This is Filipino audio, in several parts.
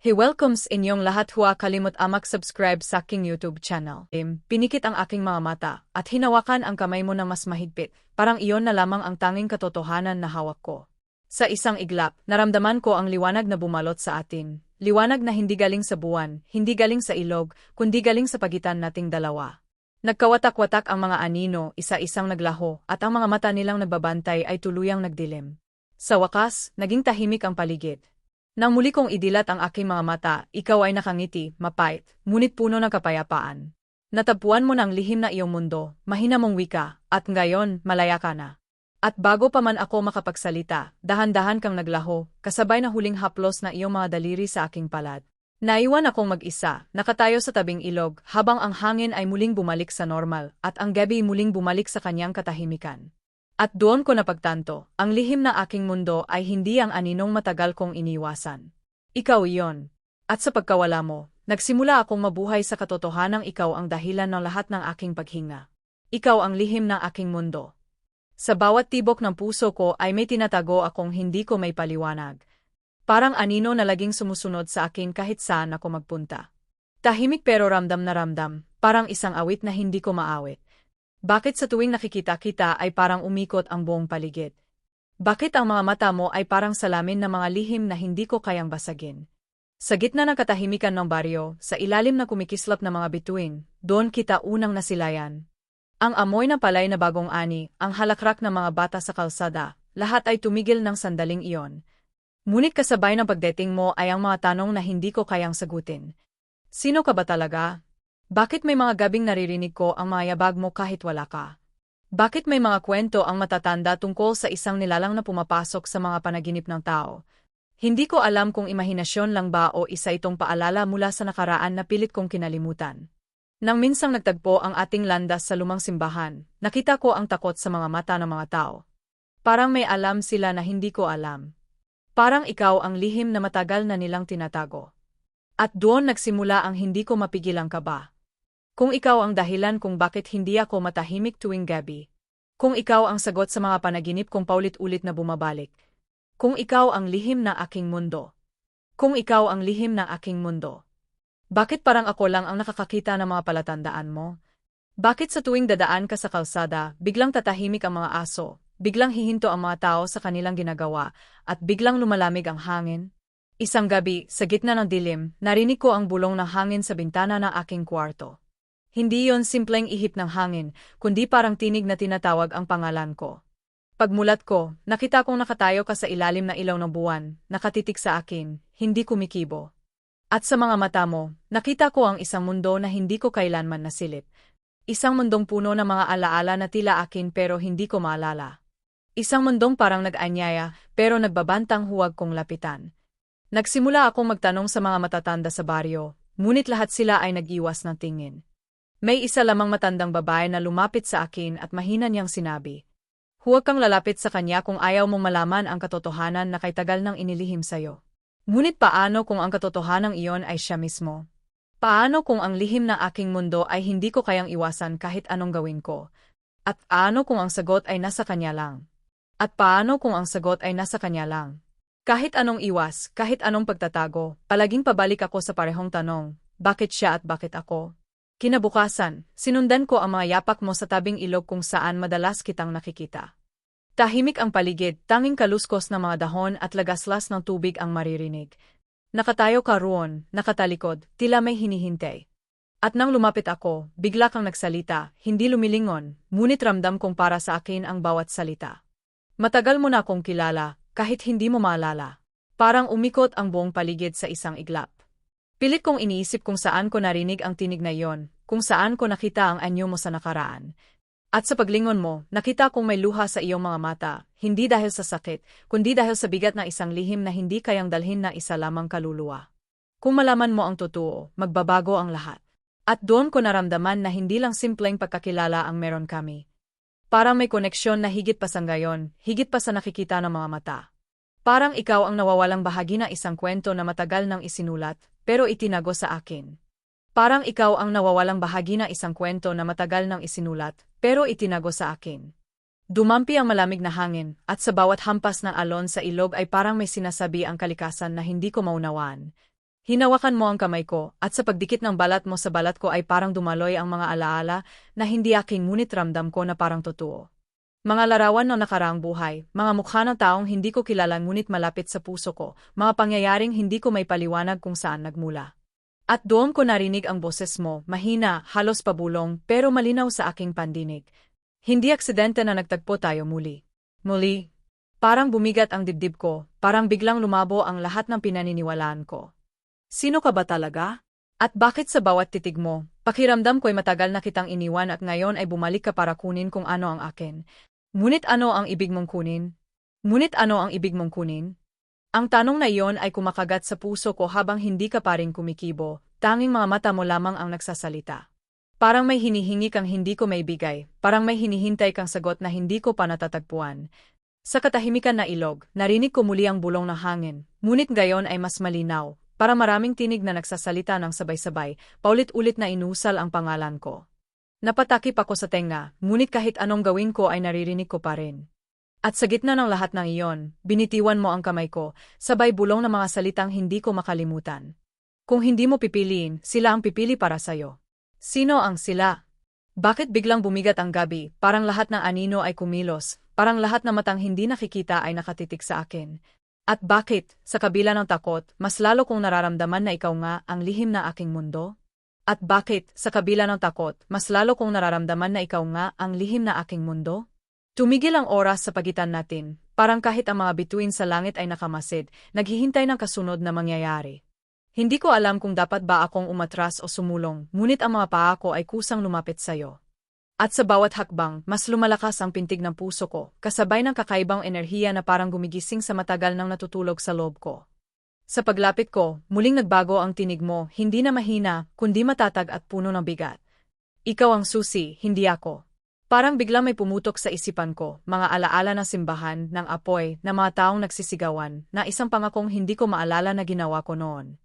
Hey welcomes inyong lahat huwa kalimot amak subscribe sa aking YouTube channel. Pinikit ang aking mga mata at hinawakan ang kamay mo na mas mahigpit, parang iyon na lamang ang tanging katotohanan na hawak ko. Sa isang iglap, naramdaman ko ang liwanag na bumalot sa atin. Liwanag na hindi galing sa buwan, hindi galing sa ilog, kundi galing sa pagitan nating dalawa. Nagkawatak-watak ang mga anino, isa-isang naglaho, at ang mga mata nilang nagbabantay ay tuluyang nagdilim. Sa wakas, naging tahimik ang paligid. Nang muli kong idilat ang aking mga mata, ikaw ay nakangiti, mapait, ngunit puno ng kapayapaan. Natagpuan mo ng lihim na iyong mundo, mahina mong wika, at ngayon, malaya ka na. At bago pa man ako makapagsalita, dahan-dahan kang naglaho, kasabay na huling haplos na iyong mga daliri sa aking palad. Naiwan akong mag-isa, nakatayo sa tabing ilog, habang ang hangin ay muling bumalik sa normal, at ang gabi muling bumalik sa kanyang katahimikan. At doon ko napagtanto, ang lihim na aking mundo ay hindi ang aninong matagal kong iniwasan. Ikaw iyon. At sa pagkawala mo, nagsimula akong mabuhay sa katotohanang ikaw ang dahilan ng lahat ng aking paghinga. Ikaw ang lihim ng aking mundo. Sa bawat tibok ng puso ko ay may tinatago akong hindi ko may paliwanag. Parang anino na laging sumusunod sa akin kahit saan ako magpunta. Tahimik pero ramdam na ramdam, parang isang awit na hindi ko maawit. Bakit sa tuwing nakikita kita ay parang umikot ang buong paligid? Bakit ang mga mata mo ay parang salamin na mga lihim na hindi ko kayang basagin? Sa gitna ng katahimikan ng baryo, sa ilalim na kumikislap na mga bituin, doon kita unang nasilayan. Ang amoy na palay na bagong ani, ang halakrak ng mga bata sa kalsada, lahat ay tumigil ng sandaling iyon. Ngunit kasabay ng pagdating mo ay ang mga tanong na hindi ko kayang sagutin. Sino ka ba talaga? Bakit may mga gabing naririnig ko ang mga yabag mo kahit wala ka? Bakit may mga kwento ang matatanda tungkol sa isang nilalang na pumapasok sa mga panaginip ng tao? Hindi ko alam kung imahinasyon lang ba o isa itong paalala mula sa nakaraan na pilit kong kinalimutan. Nang minsang nagtagpo ang ating landas sa lumang simbahan, nakita ko ang takot sa mga mata ng mga tao. Parang may alam sila na hindi ko alam. Parang ikaw ang lihim na matagal na nilang tinatago. At doon nagsimula ang hindi ko mapigilang kaba. Kung ikaw ang dahilan kung bakit hindi ako matahimik tuwing gabi. Kung ikaw ang sagot sa mga panaginip kong paulit-ulit na bumabalik. Kung ikaw ang lihim na aking mundo. Kung ikaw ang lihim na aking mundo. Bakit parang ako lang ang nakakakita ng mga palatandaan mo? Bakit sa tuwing dadaan ka sa kalsada, biglang tatahimik ang mga aso, biglang hihinto ang mga tao sa kanilang ginagawa, at biglang lumalamig ang hangin? Isang gabi, sa gitna ng dilim, narinig ko ang bulong ng hangin sa bintana ng aking kwarto. Hindi yon simpleng ihip ng hangin, kundi parang tinig na tinatawag ang pangalan ko. Pagmulat ko, nakita kong nakatayo ka sa ilalim na ilaw ng buwan, nakatitik sa akin, hindi kumikibo. At sa mga mata mo, nakita ko ang isang mundo na hindi ko kailanman nasilip. Isang mundong puno ng mga alaala na tila akin pero hindi ko maalala. Isang mundong parang nag-anyaya pero nagbabantang huwag kong lapitan. Nagsimula akong magtanong sa mga matatanda sa baryo, ngunit lahat sila ay nag-iwas ng tingin. May isa lamang matandang babae na lumapit sa akin at mahina niyang sinabi. Huwag kang lalapit sa kanya kung ayaw mong malaman ang katotohanan na kay tagal nang inilihim sa'yo. Ngunit paano kung ang katotohanan iyon ay siya mismo? Paano kung ang lihim na aking mundo ay hindi ko kayang iwasan kahit anong gawin ko? At paano kung ang sagot ay nasa kanya lang? At paano kung ang sagot ay nasa kanya lang? Kahit anong iwas, kahit anong pagtatago, palaging pabalik ako sa parehong tanong, bakit siya at bakit ako? Kinabukasan, sinundan ko ang mga yapak mo sa tabing ilog kung saan madalas kitang nakikita. Tahimik ang paligid, tanging kaluskos ng mga dahon at lagaslas ng tubig ang maririnig. Nakatayo ka roon, nakatalikod, tila may hinihintay. At nang lumapit ako, bigla kang nagsalita, hindi lumilingon, ngunit ramdam kong para sa akin ang bawat salita. Matagal mo na akong kilala, kahit hindi mo maalala. Parang umikot ang buong paligid sa isang iglap. Pilit kong iniisip kung saan ko narinig ang tinig na iyon, kung saan ko nakita ang anyo mo sa nakaraan. At sa paglingon mo, nakita kong may luha sa iyong mga mata, hindi dahil sa sakit, kundi dahil sa bigat na isang lihim na hindi kayang dalhin na isa lamang kaluluwa. Kung malaman mo ang totoo, magbabago ang lahat. At doon ko naramdaman na hindi lang simpleng pagkakilala ang meron kami. Parang may koneksyon na higit pa sa ngayon, higit pa sa nakikita ng mga mata. Parang ikaw ang nawawalang bahagi na isang kwento na matagal nang isinulat, pero itinago sa akin. Parang ikaw ang nawawalang bahagi na isang kwento na matagal nang isinulat, pero itinago sa akin. Dumampi ang malamig na hangin, at sa bawat hampas ng alon sa ilog ay parang may sinasabi ang kalikasan na hindi ko maunawaan. Hinawakan mo ang kamay ko, at sa pagdikit ng balat mo sa balat ko ay parang dumaloy ang mga alaala na hindi aking ngunit ramdam ko na parang totoo. Mga larawan ng nakaraang buhay, mga mukha ng taong hindi ko kilala ngunit malapit sa puso ko, mga pangyayaring hindi ko may paliwanag kung saan nagmula. At doon ko narinig ang boses mo, mahina, halos pabulong, pero malinaw sa aking pandinig. Hindi aksidente na nagtagpo tayo muli. Muli. Parang bumigat ang dibdib ko, parang biglang lumabo ang lahat ng pinaniniwalaan ko. Sino ka ba talaga? At bakit sa bawat titig mo, pakiramdam ko'y matagal na kitang iniwan at ngayon ay bumalik ka para kunin kung ano ang akin. Ngunit ano ang ibig mong kunin? Ngunit ano ang ibig mong kunin? Ang tanong na iyon ay kumakagat sa puso ko habang hindi ka pa rin kumikibo, tanging mga mata mo lamang ang nagsasalita. Parang may hinihingi kang hindi ko may bigay, parang may hinihintay kang sagot na hindi ko pa natatagpuan. Sa katahimikan na ilog, narinig ko muli ang bulong ng hangin, ngunit gayon ay mas malinaw, para maraming tinig na nagsasalita ng sabay-sabay, paulit-ulit na inusal ang pangalan ko. Napatakip ako sa tenga, ngunit kahit anong gawin ko ay naririnig ko pa rin. At sa gitna ng lahat ng iyon, binitiwan mo ang kamay ko, sabay bulong ng mga salitang hindi ko makalimutan. Kung hindi mo pipiliin, sila ang pipili para sayo. Sino ang sila? Bakit biglang bumigat ang gabi, parang lahat ng anino ay kumilos, parang lahat ng matang hindi nakikita ay nakatitik sa akin. At bakit, sa kabila ng takot, mas lalo kong nararamdaman na ikaw nga ang lihim na aking mundo? At bakit, sa kabila ng takot, mas lalo kong nararamdaman na ikaw nga ang lihim na aking mundo? Tumigil ang oras sa pagitan natin, parang kahit ang mga bituin sa langit ay nakamasid, naghihintay ng kasunod na mangyayari. Hindi ko alam kung dapat ba akong umatras o sumulong, ngunit ang mga paa ko ay kusang lumapit sa'yo. At sa bawat hakbang, mas lumalakas ang pintig ng puso ko, kasabay ng kakaibang enerhiya na parang gumigising sa matagal nang natutulog sa loob ko. Sa paglapit ko, muling nagbago ang tinig mo, hindi na mahina, kundi matatag at puno ng bigat. Ikaw ang susi, hindi ako. Parang bigla may pumutok sa isipan ko, mga alaala ng simbahan, ng apoy, na mga taong nagsisigawan, na isang pangakong hindi ko maalala na ginawa ko noon.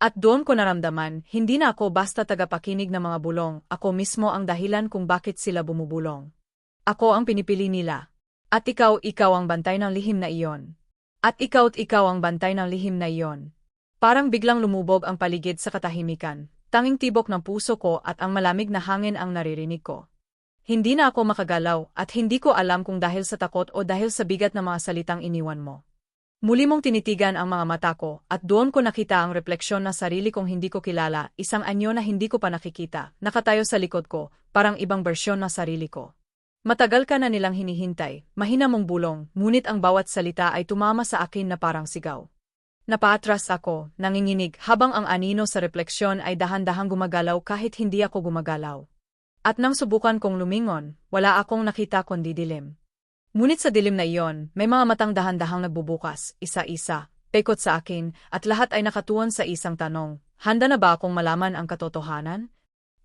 At doon ko naramdaman, hindi na ako basta tagapakinig ng mga bulong, ako mismo ang dahilan kung bakit sila bumubulong. Ako ang pinipili nila. At ikaw, ikaw ang bantay ng lihim na iyon. At ikaw at ikaw ang bantay ng lihim na iyon. Parang biglang lumubog ang paligid sa katahimikan, tanging tibok ng puso ko at ang malamig na hangin ang naririnig ko. Hindi na ako makagalaw at hindi ko alam kung dahil sa takot o dahil sa bigat ng mga salitang iniwan mo. Muli mong tinitigan ang mga mata ko at doon ko nakita ang refleksyon ng sarili kong hindi ko kilala, isang anyo na hindi ko pa nakikita, nakatayo sa likod ko, parang ibang bersyon ng sarili ko. Matagal ka na nilang hinihintay, mahina mong bulong, ngunit ang bawat salita ay tumama sa akin na parang sigaw. Napaatras ako, nanginginig, habang ang anino sa refleksyon ay dahan-dahang gumagalaw kahit hindi ako gumagalaw. At nang subukan kong lumingon, wala akong nakita kundi dilim. Ngunit sa dilim na iyon, may mga matang dahan-dahang nagbubukas, isa-isa, pekot sa akin, at lahat ay nakatuon sa isang tanong, handa na ba akong malaman ang katotohanan?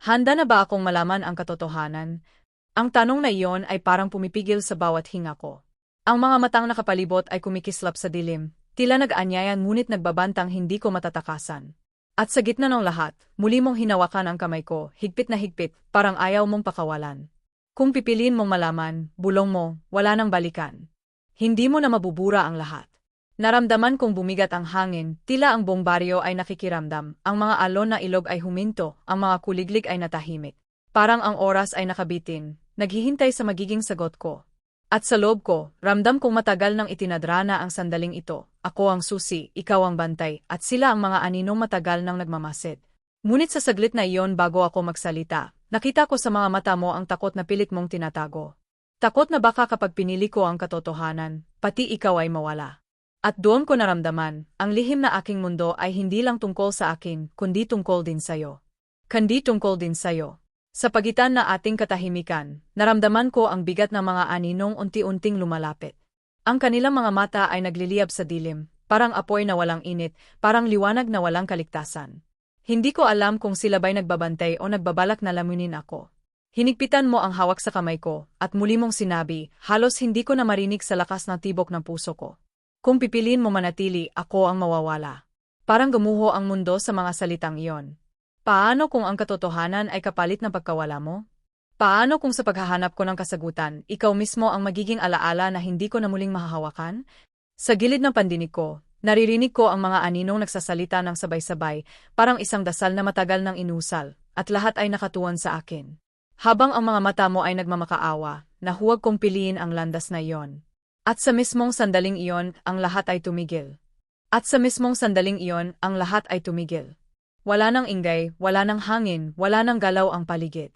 Handa na ba akong malaman ang katotohanan? Ang tanong na iyon ay parang pumipigil sa bawat hinga ko. Ang mga matang nakapalibot ay kumikislap sa dilim, tila nag-anyayan ngunit nagbabantang hindi ko matatakasan. At sa gitna ng lahat, muli mong hinawakan ang kamay ko, higpit na higpit, parang ayaw mong pakawalan. Kung pipiliin mong malaman, bulong mo, wala nang balikan. Hindi mo na mabubura ang lahat. Naramdaman kong bumigat ang hangin, tila ang buong baryo ay nakikiramdam, ang mga alon na ilog ay huminto, ang mga kuliglig ay natahimik. Parang ang oras ay nakabitin, naghihintay sa magiging sagot ko. At sa loob ko, ramdam kong matagal nang itinadrana ang sandaling ito. Ako ang susi, ikaw ang bantay, at sila ang mga aninong matagal nang nagmamasid. Ngunit sa saglit na iyon bago ako magsalita, nakita ko sa mga mata mo ang takot na pilit mong tinatago. Takot na baka kapag pinili ko ang katotohanan, pati ikaw ay mawala. At doon ko naramdaman, ang lihim na aking mundo ay hindi lang tungkol sa akin, kundi tungkol din sa'yo. Kandi tungkol din sa'yo. Sa pagitan na ating katahimikan, naramdaman ko ang bigat ng mga aninong unti-unting lumalapit. Ang kanilang mga mata ay nagliliyab sa dilim, parang apoy na walang init, parang liwanag na walang kaligtasan. Hindi ko alam kung sila ba'y nagbabantay o nagbabalak na lamunin ako. Hinigpitan mo ang hawak sa kamay ko, at muli mong sinabi, halos hindi ko na marinig sa lakas ng tibok ng puso ko. Kung pipiliin mo manatili, ako ang mawawala. Parang gumuho ang mundo sa mga salitang iyon. Paano kung ang katotohanan ay kapalit ng pagkawala mo? Paano kung sa paghahanap ko ng kasagutan, ikaw mismo ang magiging alaala na hindi ko na muling mahahawakan? Sa gilid ng pandinig ko, Naririnig ko ang mga aninong nagsasalita ng sabay-sabay, parang isang dasal na matagal ng inusal, at lahat ay nakatuon sa akin. Habang ang mga mata mo ay nagmamakaawa, na huwag kong piliin ang landas na iyon. At sa mismong sandaling iyon, ang lahat ay tumigil. At sa mismong sandaling iyon, ang lahat ay tumigil. Wala nang ingay, wala nang hangin, wala nang galaw ang paligid.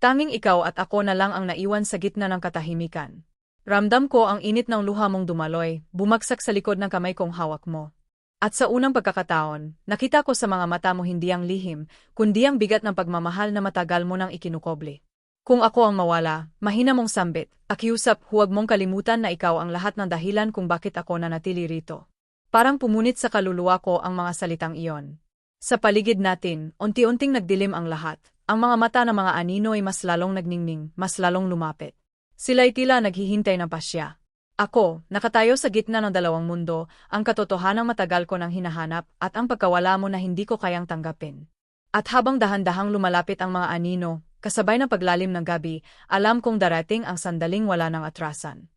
Tanging ikaw at ako na lang ang naiwan sa gitna ng katahimikan. Ramdam ko ang init ng luha mong dumaloy, bumagsak sa likod ng kamay kong hawak mo. At sa unang pagkakataon, nakita ko sa mga mata mo hindi ang lihim, kundi ang bigat ng pagmamahal na matagal mo nang ikinukoble. Kung ako ang mawala, mahina mong sambit, akiusap huwag mong kalimutan na ikaw ang lahat ng dahilan kung bakit ako nanatili rito. Parang pumunit sa kaluluwa ko ang mga salitang iyon. Sa paligid natin, unti-unting nagdilim ang lahat. Ang mga mata ng mga anino ay mas lalong nagningning, mas lalong lumapit. Sila'y tila naghihintay ng pasya. Ako, nakatayo sa gitna ng dalawang mundo, ang katotohanang matagal ko nang hinahanap at ang pagkawala mo na hindi ko kayang tanggapin. At habang dahan-dahang lumalapit ang mga anino, kasabay ng paglalim ng gabi, alam kong darating ang sandaling wala ng atrasan.